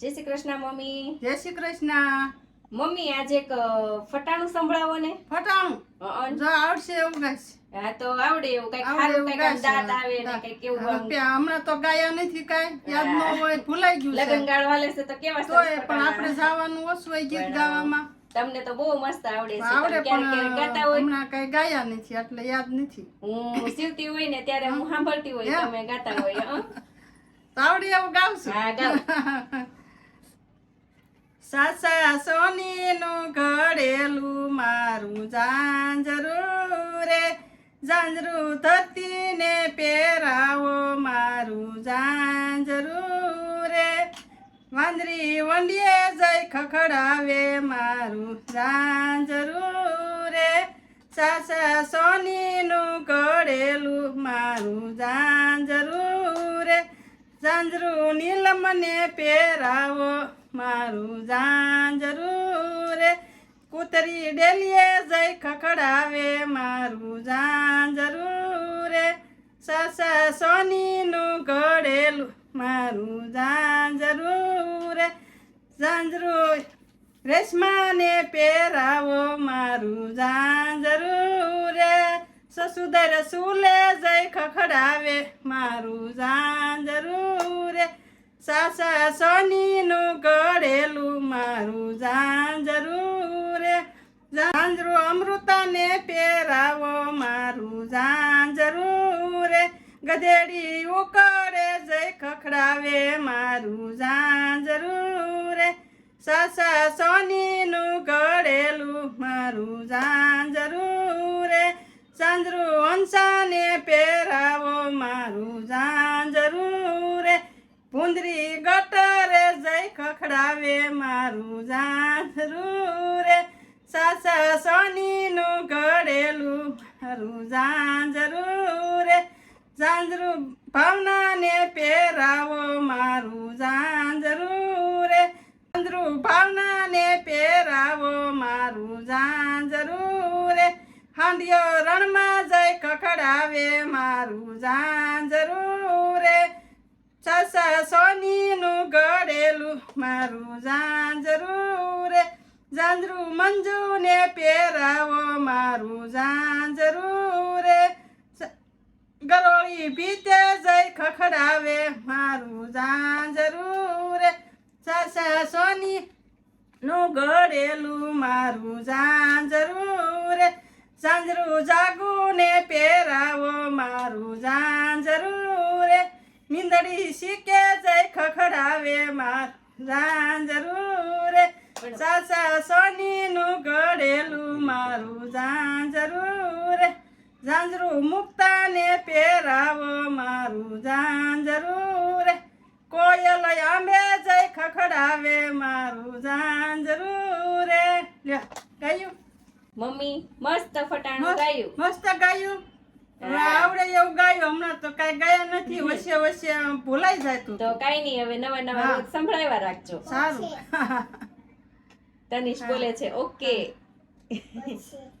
જય શ્રી કૃષ્ણ મમ્મી. જય શ્રી કૃષ્ણ. મમ્મી આજે એક ફટાણું સંભળાવો ને. ફટાણું? જો આવડશે એવું ગાઈશ હા તો આવડે એવું કઈ આમ ગાઈશ. દાંત આવે ને કઈ કેવું હમણાં તો ગાયા નથી કાંઈ. યાદ ન હોય ભૂલાઈ ગયું લગન ગાળવા લેશે તો કેવા તોય પણ આપણે જવાનું ઓછું હોય ગીત ગાવામાં. તમને તો બહુ મસ્ત આવડે છે. આવડે પણ ગાતા હોય. હમણાં કઈ ગાયા નથી એટલે યાદ નથી. હું સીવતી હોય ને ત્યારે હું સાંભળતી હોય? તમે ગાતા હોય હં? તો આવડે એવું ગાવશું. હા ગાઓ સાસા સોનીનું ઘડેલું મારું ઝાંઝરું રે ઝાંઝરું ધરતીને પહેરાવો મારું ઝાંઝરું રે વાંદરી વંડીએ જઈ ખખડાવે મારું ઝાંઝરું રે સાસા સોનીનું ઘડેલું મારું ઝાંઝરું રે ઝાંઝરું નીલમને પહેરાવો મારું ઝાંઝરું રે. કૂતરી ડેલીએ જઈ ખખડાવે. મારું ઝાંઝરું રે. સાસા સોનીનું ઘડેલું. મારું ઝાંઝરું રે. ઝાંઝરું રેશમાને પહેરાવો. મારું ઝાંઝરું રે. સસુદર સુલે જઈ ખખડાવે. મારું ઝાંઝરું સાસા સોનીનું ગળેલું મારું ઝાંઝરું રે ઝાંઝરું અમૃતાને પહેરાવો, મારું ઝાંઝરું રે ગધેડી ઉકળે, જય ખખડાવે, મારું ઝાંઝરું રે સાસા સોનીનું જઈ ખખડાવે મારું ઝાંઝરું રે સાસા સોનીનું ઘડેલું મારું ઝાંઝરું રે ઝાંઝરું ભાવનાને પહેરાવો મારું ઝાંઝરું રે ઝાંઝરું ભાવનાને પહેરાવો મારું ઝાંઝરું રે હાંડિયો રણમાં જઈ કકડાવે મારું ઝાંઝરું રે સાસા સોનીનું મારું ઝાંઝરું રે. ઝાંઝરું મંજુને પહેરાવો મારું ઝાંઝરું રે. ગરોળી ભીતે જઈ ખખડાવે મારું ઝાંઝરું રે. સાસા સોની નું ગળેલું મારું ઝાંઝરું રે. ઝાંઝરું જાગુને પહેરાવો મારું ઝાંઝરું રે. મીંદડી શીખે જઈ ખખડાવે મારું ઝાંઝરું રે સાસા સોનીનું ગળેલું મારું ઝાંઝરું રે ઝાંઝરું મુક્તાને પહેરાવો મારું ઝાંઝરું રે કોયલ આંબે જઈ ખખડાવે મારું ઝાંઝરું રે લ્યો ગાયું. મમ્મી મસ્ત ફટાણું ગાયું. મસ્ત ગાયું હવે આવડે એવું ગાયું હમણાં તો કઈ ગયા નથી વચ્ચે વચ્ચે ભૂલાઈ જાય તો. કાઈ નહીં હવે નવા નવા. રોજ સંભળાવ્યા રાખજો. સારું. તનિષ બોલે છે ઓકે.